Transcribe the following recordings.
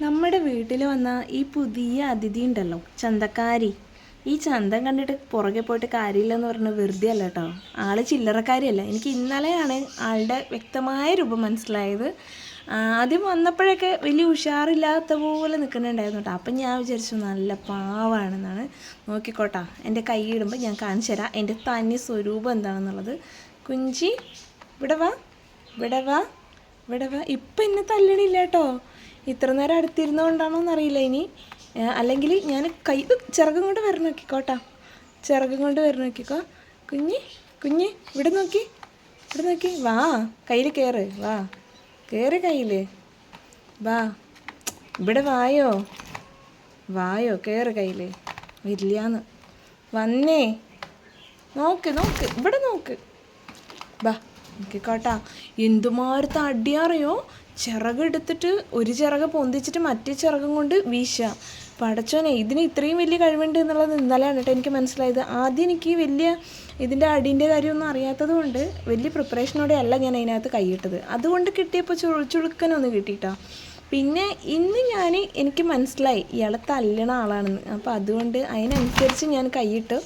നമ്മുടെ വീട്ടിൽ വന്ന ഈ പുതിയ അതിഥി ഉണ്ടല്ലോ ചന്തക്കാരി. ഈ ചന്തം കണ്ടിട്ട് പുറകെ പോയിട്ട് കാര്യമില്ലെന്ന് പറഞ്ഞ വെറുതെ അല്ല കേട്ടോ. ആൾ ചില്ലറക്കാരിയല്ല. എനിക്ക് ഇന്നലെയാണ് ആളുടെ വ്യക്തമായ രൂപം മനസ്സിലായത്. ആദ്യം വന്നപ്പോഴൊക്കെ വലിയ ഉഷാറില്ലാത്ത പോലെ നിൽക്കുന്നുണ്ടായിരുന്നു കേട്ടോ. അപ്പം ഞാൻ വിചാരിച്ചു നല്ല പാവാണെന്നാണ്. നോക്കിക്കോട്ടാ എന്റെ കൈ ഇടുമ്പോൾ ഞാൻ കാണിച്ചു തരാം. എന്റെ തനി സ്വരൂപം എന്താണെന്നുള്ളത്. കുഞ്ചി ഇവിടെ വാ ഇവിടെ വാ ഇവിടെ വാ. ഇപ്പം എന്നെ തല്ലണില്ല കേട്ടോ. ഇത്ര നേരം അടുത്തിരുന്നോണ്ടാണോ എന്നറിയില്ല ഇനി അല്ലെങ്കിൽ ഞാൻ കൈ ചിറകും കൊണ്ട് വരണം നോക്കിക്കോട്ടാ. ചിറകും കൊണ്ട് വരണം നോക്കിക്കോ. കുഞ്ഞ് കുഞ്ഞ് ഇവിടെ നോക്കി ഇവിടെ നോക്കി. വാ കയ്യിൽ കയറ് വാ. കയറ് കയ്യിൽ വാ. ഇവിടെ വായോ? വായോ കയറ് കയ്യിൽ വരില്ലാന്ന്. വന്നേ. നോക്ക് നോക്ക് ഇവിടെ നോക്ക്. വാ നോക്കിക്കോട്ടാ. എന്തുമാരത്തെ അടിയറിയോ ചിറകെടുത്തിട്ട് ഒരു ചിറക് പൊന്തിച്ചിട്ട് മറ്റേ ചിറകും കൊണ്ട് വീശുക പടച്ചോനെ ഇതിന് ഇത്രയും വലിയ കഴിവുണ്ട് എന്നുള്ളത് ഇന്നലെയാണ് കേട്ടോ എനിക്ക് മനസ്സിലായത്. ആദ്യം എനിക്ക് വലിയ ഇതിന്റെ അടീന്റെ കാര്യമൊന്നും അറിയാത്തത് കൊണ്ട് വലിയ പ്രിപ്പറേഷനോടെ അല്ല ഞാൻ അതിനകത്ത് കൈയിട്ടത് അതുകൊണ്ട് കിട്ടിയപ്പോൾ ചു ചുളുക്കനൊന്ന് കിട്ടിയിട്ടാ. പിന്നെ ഇന്ന് ഞാൻ എനിക്ക് മനസ്സിലായി ഇയാളെ തല്ലണ ആളാണെന്ന്. അപ്പോൾ അതുകൊണ്ട് അതിനനുസരിച്ച് ഞാൻ കൈയിട്ടു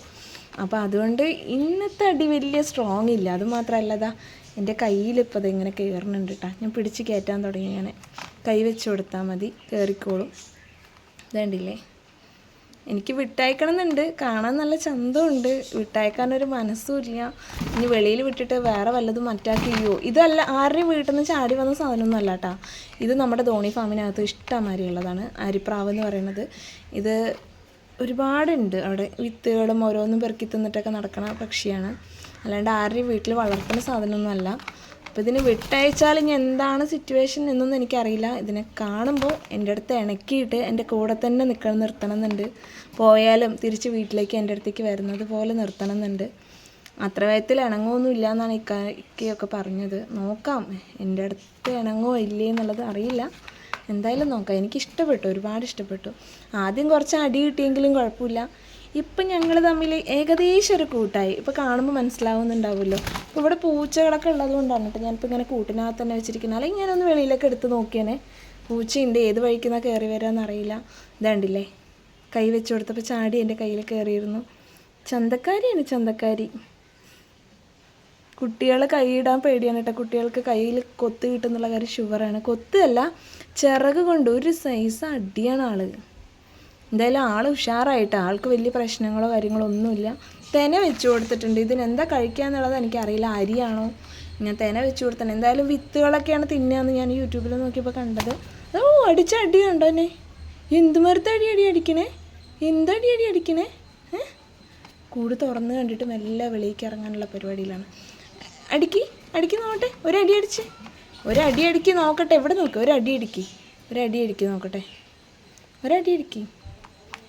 അപ്പോൾ അതുകൊണ്ട് ഇന്നത്തെ അടി വലിയ സ്ട്രോങ് ഇല്ല. അത് മാത്രമല്ലതാ എന്റെ കയ്യിലിപ്പോൾ അതിങ്ങനെ കയറുന്നുണ്ട് കേട്ടോ ഞാൻ പിടിച്ച് കയറ്റാൻ തുടങ്ങി ഇങ്ങനെ. കൈ വെച്ച് കൊടുത്താൽ മതി. കയറിക്കോളും ഇതേണ്ടില്ലേ? എനിക്ക് വിട്ടയക്കണം എന്നുണ്ട് കാണാൻ നല്ല ചന്തമുണ്ട്. വിട്ടയക്കാനൊരു മനസ്സും ഇല്ല. ഇനി വെളിയിൽ വിട്ടിട്ട് വേറെ വല്ലതും മറ്റാക്കിയോ ഇതല്ല ആരുടെയും വീട്ടിൽ നിന്ന് ചാടി വന്ന സാധനമൊന്നും അല്ല കേട്ടോ ഇത് നമ്മുടെ ധോണി ഫാമിനകത്ത് ഉള്ളതാണ് അരിപ്രാവ് എന്ന് പറയുന്നത്. ഇത് ഒരുപാടുണ്ട് അവിടെ. വിത്തുകളും ഓരോന്നും പെറുക്കി തിന്നിട്ടൊക്കെ നടക്കുന്ന പക്ഷിയാണ്. അല്ലാണ്ട് ആരുടെയും വീട്ടിൽ വളർത്തുന്ന സാധനമൊന്നും അല്ല അപ്പോൾ ഇതിന് വിട്ടയച്ചാൽ ഇനി എന്താണ് സിറ്റുവേഷൻ എന്നൊന്നും എനിക്കറിയില്ല. ഇതിനെ കാണുമ്പോൾ എന്റെ അടുത്ത് ഇണക്കിയിട്ട് എന്റെ കൂടെ തന്നെ നിൽക്കണം നിർത്തണം എന്നുണ്ട് പോയാലും തിരിച്ച് വീട്ടിലേക്ക് എന്റെ അടുത്തേക്ക് വരുന്നത് പോലെ നിർത്തണം എന്നുണ്ട് അത്ര വേഗത്തിൽ ഇണങ്ങുമൊന്നും ഇല്ല എന്നാണ് ഇക്കൊക്കെ പറഞ്ഞത്. നോക്കാം എന്റെ അടുത്ത് ഇണങ്ങോ ഇല്ലേ എന്നുള്ളത് അറിയില്ല. എന്തായാലും നോക്കാം. എനിക്ക് ഇഷ്ടപ്പെട്ടു ഒരുപാട് ഇഷ്ടപ്പെട്ടു. ആദ്യം കുറച്ച് അടി കിട്ടിയെങ്കിലും കുഴപ്പമില്ല. ഇപ്പം ഞങ്ങൾ തമ്മിൽ ഏകദേശം ഒരു കൂട്ടായി. ഇപ്പോൾ കാണുമ്പോൾ മനസ്സിലാവുന്നുണ്ടാവുമല്ലോ. അപ്പോൾ ഇവിടെ പൂച്ചകളൊക്കെ ഉള്ളത് കൊണ്ടാണ് കേട്ടോ ഞാനിപ്പോൾ ഇങ്ങനെ കൂട്ടിനകത്ത് തന്നെ വെച്ചിരിക്കുന്നത്. അല്ലെങ്കിൽ ഞാനൊന്ന് വെളിയിലൊക്കെ എടുത്ത് നോക്കിയേനെ. പൂച്ചയുണ്ട്. ഏത് വഴിക്കുന്ന കയറി വരാമെന്ന് അറിയില്ല. ഇതാണ്ടില്ലേ? കൈ വെച്ച് കൊടുത്തപ്പോൾ ചാടി എന്റെ കയ്യിൽ കയറിയിരുന്നു ചന്തക്കാരിയാണ് ചന്തക്കാരി. കുട്ടികൾ കൈയിടാൻ പേടിയാണ് കേട്ടോ. കുട്ടികൾക്ക് കയ്യിൽ കൊത്ത് കിട്ടുന്നുള്ള കാര്യം ഷുവറാണ് കൊത്തല്ല ചിറക് കൊണ്ട് ഒരു സൈസ് അടിയാണ് ആൾ. എന്തായാലും ആൾ ഉഷാറായിട്ട് ആൾക്ക് വലിയ പ്രശ്നങ്ങളോ കാര്യങ്ങളോ ഒന്നുമില്ല. തെന വെച്ച് കൊടുത്തിട്ടുണ്ട്. ഇതിനെന്താ കഴിക്കുക എന്നുള്ളത് എനിക്കറിയില്ല. അരിയാണോ? ഞാൻ തെന വെച്ച് കൊടുത്തത് എന്തായാലും വിത്തുകളൊക്കെയാണ് തിന്നുകയെന്ന് ഞാൻ യൂട്യൂബിൽ നോക്കിയപ്പോൾ കണ്ടത്. ഓ അടിച്ച അടി കണ്ടോ എന്നെ? എന്ത് മരത്തെ അടി അടി അടിക്കണേ? എന്തടി അടി അടിക്കണേ? കൂട് തുറന്ന് കണ്ടിട്ട് മെല്ലെ വെളിയിലേക്ക് ഇറങ്ങാനുള്ള പരിപാടിയിലാണ്. അടിക്ക് അടിക്ക് നോക്കട്ടെ. ഒരടി അടിച്ച്. ഒരടി അടിക്ക് നോക്കട്ടെ. എവിടെ നോക്ക്? ഒരടി അടിക്ക്. ഒരടി അടിക്ക് നോക്കട്ടെ. ഒരടി അടിക്ക്.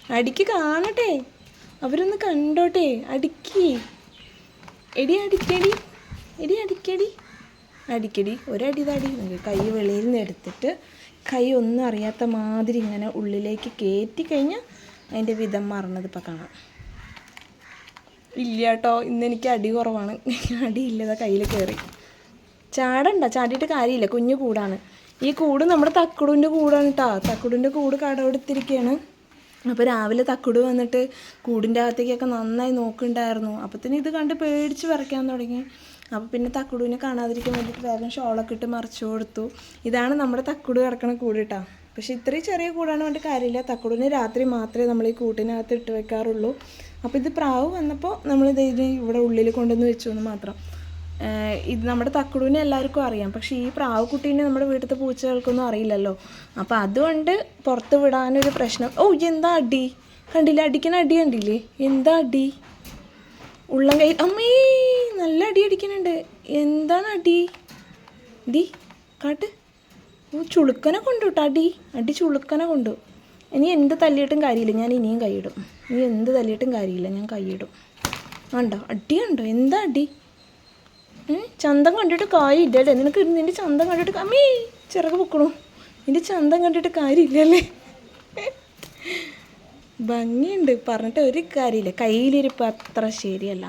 അടിക്ക് കാണട്ടെ. അവരൊന്ന് കണ്ടോട്ടെ. അടിക്ക്. എടി അടിക്കടി. എടി അടിക്കടി. അടിക്കടി. ഒരടി തടി. കൈ വെളിയിൽ നിന്ന് എടുത്തിട്ട് കൈ ഒന്നും അറിയാത്ത മാതിരി ഇങ്ങനെ ഉള്ളിലേക്ക് കയറ്റി കഴിഞ്ഞാൽ അതിന്റെ വിധം മറന്നത് ഇപ്പം കാണാം. ഇല്ല കേട്ടോ. ഇന്ന് എനിക്ക് അടി കുറവാണ്. അടി അടിയില്ലതാ കയ്യിൽ കയറി ചാടണ്ട. ചാടിയിട്ട് കാര്യമില്ല. കുഞ്ഞു കൂടാണ്. ഈ കൂട് നമ്മുടെ തക്കുടുവിന്റെ കൂടാണ് കേട്ടോ തക്കുടുവിന്റെ കൂട് കടവെടുത്തിരിക്കുകയാണ് അപ്പോൾ രാവിലെ തക്കുട് വന്നിട്ട് കൂടിന്റെ അകത്തേക്കൊക്കെ നന്നായി നോക്കുന്നുണ്ടായിരുന്നു. അപ്പത്തിന് ഇത് കണ്ട് പേടിച്ച് വരയ്ക്കാൻ തുടങ്ങി. അപ്പോൾ പിന്നെ തക്കുടുവിനെ കാണാതിരിക്കാൻ വേണ്ടിയിട്ട് വേഗം ഷോളൊക്കെ ഇട്ട് മറിച്ചു കൊടുത്തു. ഇതാണ് നമ്മുടെ തക്കുട് കിടക്കണ കൂട് കേട്ടോ പക്ഷെ ഇത്രയും ചെറിയ കൂടാണ് വേണ്ട കാര്യമില്ല. തക്കുടിന് രാത്രി മാത്രമേ നമ്മൾ ഈ കൂട്ടിനകത്ത് ഇട്ട് വെക്കാറുള്ളൂ. അപ്പോൾ ഇത് പ്രാവ് വന്നപ്പോൾ നമ്മളിത് ഇതിന് ഇവിടെ ഉള്ളിൽ കൊണ്ടുവന്ന് വെച്ചു എന്ന് മാത്രം. ഇത് നമ്മുടെ തക്കുടുവിനെ എല്ലാവർക്കും അറിയാം. പക്ഷേ ഈ പ്രാവ് കുട്ടീനെ നമ്മുടെ വീട്ടിലത്തെ പൂച്ചകൾക്കൊന്നും അറിയില്ലല്ലോ. അപ്പോൾ അതുകൊണ്ട് പുറത്ത് വിടാനൊരു പ്രശ്നം. ഓ എന്താ അടി? കണ്ടില്ല? അടിക്കണ അടി കണ്ടില്ലേ? എന്താ അടി? ഉള്ളം കൈ അമ്മേ നല്ല അടി അടിക്കുന്നുണ്ട് എന്താണ് അടി? ഡി കാട്ട്. ഓ ചുളുക്കനെ കൊണ്ടു കേട്ടോ അടി. അടി ചുളുക്കനെ കൊണ്ടു. ഇനി എന്ത് തല്ലിയിട്ടും കാര്യമില്ല. ഞാൻ ഇനിയും കൈയിടും. ഇനി എന്ത് തല്ലിയിട്ടും കാര്യമില്ല. ഞാൻ കൈയിടും. ഉണ്ടോ അടിയുണ്ടോ എന്താ അടി? ചന്തം കണ്ടിട്ട് കാര്യമില്ലല്ലേ? നിനക്ക് നിന്റെ ചന്തം കണ്ടിട്ട് അമ്മീ ചിറക് പൊക്കണു. നിന്റെ ചന്തം കണ്ടിട്ട് കാര്യമില്ലല്ലേ? ഭംഗിയുണ്ട്. പറഞ്ഞിട്ട് ഒരു കാര്യമില്ല. കയ്യിലിരിപ്പ് അത്ര ശരിയല്ല.